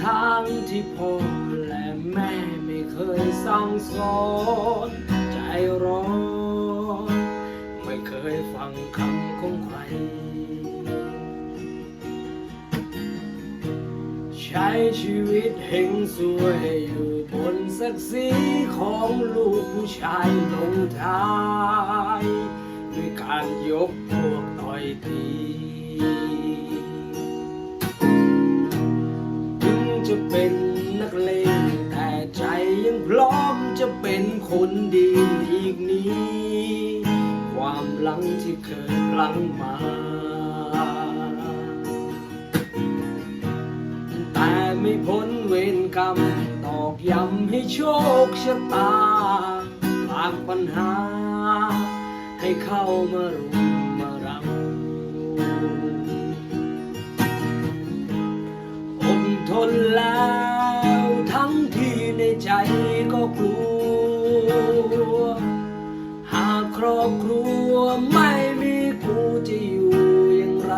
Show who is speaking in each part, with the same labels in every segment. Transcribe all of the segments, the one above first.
Speaker 1: ทางที่พ่อและแม่ไม่เคยสั่งสอนใจร้อนไม่เคยฟังคำของใคร ใช้ชีวิตเฮงสวยอยู่บนศักดิ์ศรีของลูกผู้ชายลงท้าย ด้วยการยกพวกต่อยตี อีกนี้ ความหลังที่เคยพลังมา แต่ไม่พ้นเวรกรรม ตอกย้ำให้โชคชะตาผากปัญหา ให้เข้ามารุมมารังอดทนแล้ว ทั้งที่ในใจก็กลัว ครอบครัวไม่มีกูจะอยู่อย่างไร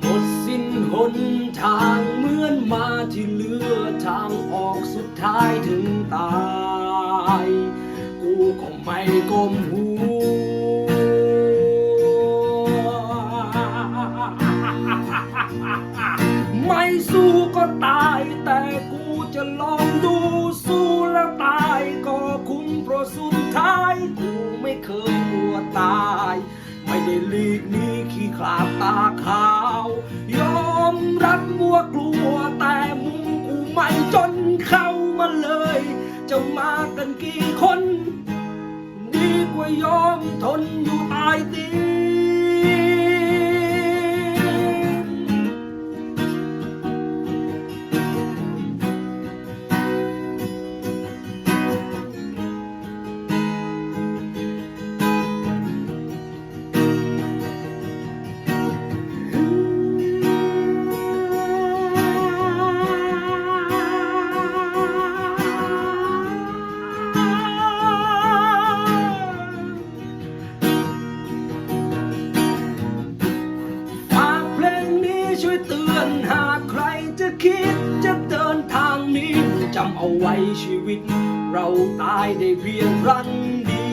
Speaker 1: หมดสิ้นหนทางเหมือนมาที่เลือทางออกสุดท้ายถึงตาย กูก็ไม่ก้มหัวไม่สู้ก็ตายแต่กูจะลองดู ไม่เคยกลัวตาย ไม่ได้ลีกนี้ขี้ขลาดตาขาว ยอมรับมัวกลัวแต่มุงกูไม่จนเข้ามาเลย จะมากันกี่คน ดีกว่ายอมทนอยู่ตายตี คิดจะเดินทางนี้จำเอาไว้ชีวิต เราตายได้เพียงครั้งเดี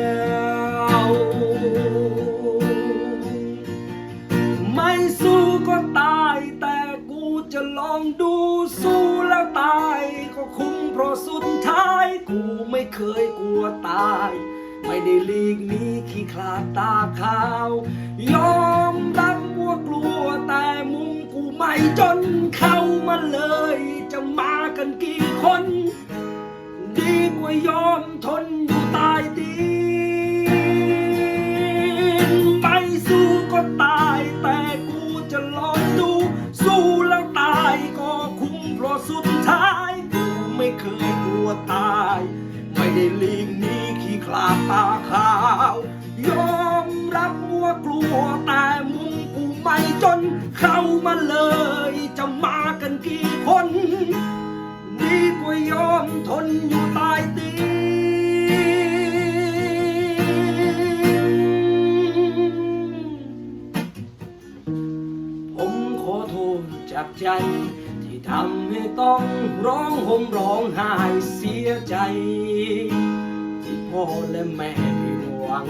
Speaker 1: ยวไม่สู้ก็ตายแต่กูจะลองดูสู้แล้วตาย ก็คุ้มเพราะสุดท้ายกูไม่เคยกลัวตาย ไม่ได้ลีกนี้ขี้ขลาดตาขาว ยอม จนเข้ามาเลย จะมากันกี่คน ดีกว่ายอมทนอยู่ใตายตีนไม่สู้ก็ตายแต่กูจะลองดู สู้แล้วตายก็คุ้มเพราะสุดท้ายกูไม่เคยกลัวตาย ไม่ได้ลีกหนี้ขี้ขลาตาขาว ยอมรับว่ากลัวแต่มุมกูไม่จนเข้ามาเลย กันกี่คน ดีกว่ายอมทนอยู่ใตายตีผมขอโทษจากใจ ที่ทำให้ต้องร้องห่มร้องไห้เสียใจ ที่พ่อและแม่ผิดหวัง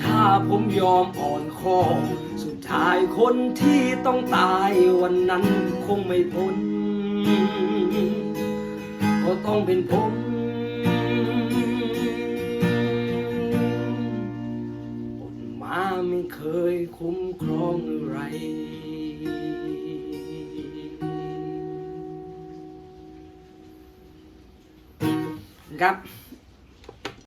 Speaker 1: ถ้าผมยอมอ่อนคอ ทายคนที่ต้องตายวันนั้นคงไม่พ้นก็ต้องเป็นผมอดมาไม่เคยคุ้มครองอะไรครับ